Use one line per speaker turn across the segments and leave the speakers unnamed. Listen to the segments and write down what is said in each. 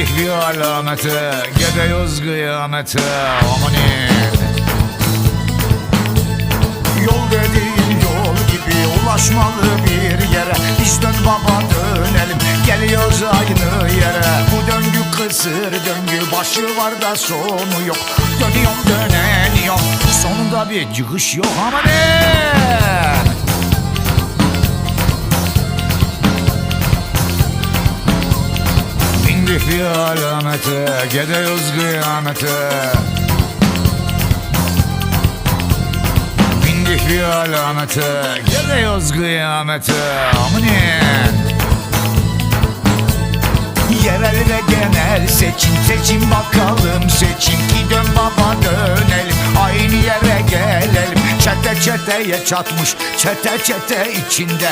bir alamete Gidiyoruz kıyamete Amanin
Yol dediğin yol gibi ulaşmalı bir yere. Biz dön baba dönelim. Geliyoruz aynı yere. Bu döngü kısır döngü başı var da sonu yok. Dönüyorum döneniyorum.
Sonunda bir çıkış yok Amanin bir alamete Gidiyoruz kıyamete. Bindik bir alamete Gidiyoruz kıyamete. Amanin
Yerel ve genel seçim seçim bakalım. Seçim Ki dön baba dönelim. Aynı yere gelelim. Çete çeteye çatmış çete çete içinde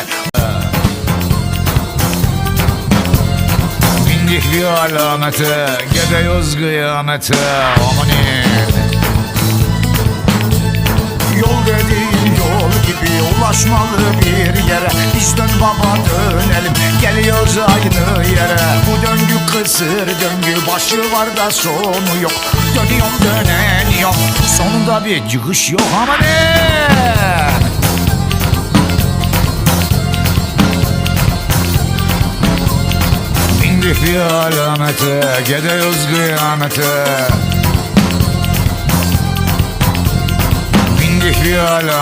Bir alamete Gidiyoruz kıyamete Amanin
Yol dediğin yol gibi ulaşmalı bir yere. Biz dön baba dönelim. Geliyoruz aynı yere. Bu döngü kısır döngü başı var da sonu yok. Dönüyorum döneniyorum
Sonunda bir çıkış yok. Amanin bir alamete Gidiyoruz kıyamete Bindik bir alamete